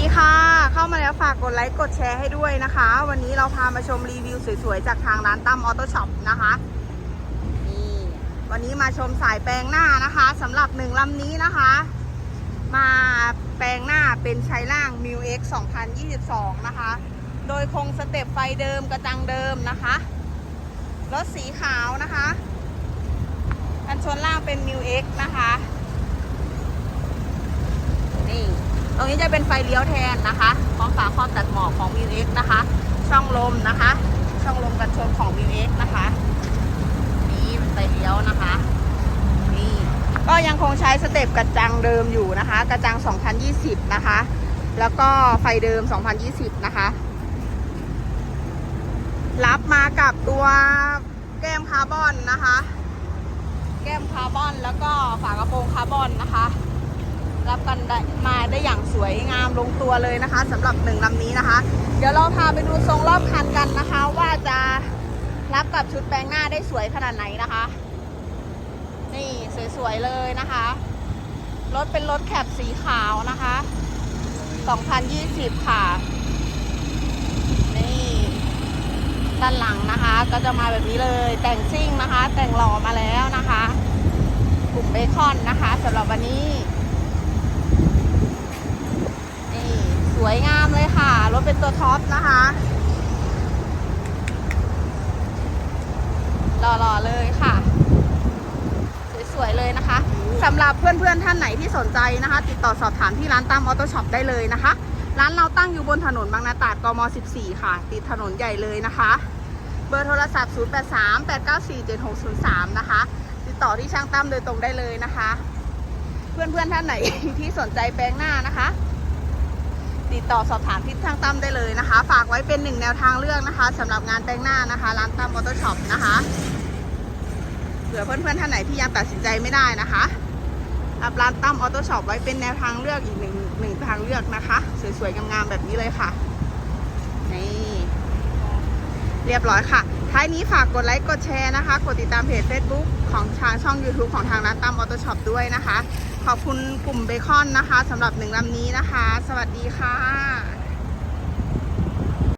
ดีค่ะ เข้ามาแล้วฝากกดไลค์กดแชร์ให้ด้วยนะคะ วันนี้เราพามาชมรีวิวสวยๆ จากทางร้านตั้มออโต้ช็อปนะคะนี่วันนี้มาชมสายแปลงหน้านะคะสำหรับหนึ่งลำนี้นะคะ มาแปลงหน้าเป็นใช้ล่าง m i u X 2022 นะคะ โดยคงสเต็ปไฟเดิมกระจังเดิมนะคะรถสีขาวนะคะกันชนล่างเป็น m i u X นะคะ นี่ ตรงนี้จะเป็นไฟเลี้ยวแทนนะคะพร้อมฝาครอบตัดหมอกของ m i u X นะคะ ช่องลมนะคะ ช่องลมกันชนของ m i u X นะคะ นี่เป็นไฟเลี้ยวนะคะ นี่ก็ยังคงใช้สเต็ปกระจังเดิมอยู่นะคะ กระจัง 2020 นะคะ แล้วก็ไฟเดิม 2020 นะคะ รับมากับตัวแก้มคาร์บอนนะคะ แก้มคาร์บอนแล้วก็ฝากระโปรงคาร์บอนนะคะ รับกันได้มาได้อย่างสวยงามลงตัวเลยนะคะสำหรับหนึ่งลำนี้นะคะ เดี๋ยวเราพาไปดูทรงรอบคันกันนะคะ ว่าจะรับกับชุดแปลงหน้าได้สวยขนาดไหนนะคะ นี่สวยๆเลยนะคะรถเป็นรถแคปสีขาวนะคะ 2020 ค่ะ นี่ ด้านหลังนะคะ ก็จะมาแบบนี้เลย แต่งซิ่งนะคะ แต่งหล่อมาแล้วนะคะ กลุ่มเบคอนนะคะสำหรับวันนี้ นี่ส วยงามเลยค่ะ รถเป็นตัวท็อปนะคะหล่อๆเลยค่ะ สวยๆเลยนะคะสำหรับเพื่อนๆท่านไหนที่สนใจนะคะ ติดต่อสอบถามที่ร้านตั้มออโต้ช็อปได้เลยนะคะ ร้านเราตั้งอยู่บนถนนบางนาตราดกม 14 ค่ะ ติดถนนใหญ่เลยนะคะ เบอร์โทรศัพท์ 0838947603 นะคะ ติดต่อที่ช่างตั้มโดยตรงได้เลยนะคะ เพื่อนๆท่านไหนที่สนใจแปลงหน้านะคะ ต่อสอบถามที่ช่างตั้มได้เลยนะคะ ฝากไว้เป็นหนึ่งแนวทางเลือกนะคะสำหรับงานแปลงหน้านะคะ ร้านตั้มออโต้ช็อปนะคะเผื่อเพื่อนๆท่านไหนที่ยังตัดสินใจไม่ได้นะคะรับร้านตั้มออโต้ช็อปไว้เป็นแนวทางเลือกอีกหนึ่งหนึ่งทางเลือกนะคะ สวยๆงามๆแบบนี้เลยค่ะ นี่ เรียบร้อยค่ะ ท้ายนี้ฝากกดไลค์กดแชร์นะคะ กดติดตามเพจ Facebook ของทางช่อง YouTube ของทางร้านตั้มออโต้ช็อปด้วยนะคะ ขอบคุณกลุ่มเบคอนนะคะสำหรับหนึ่งลำนี้นะคะ สวัสดีค่ะ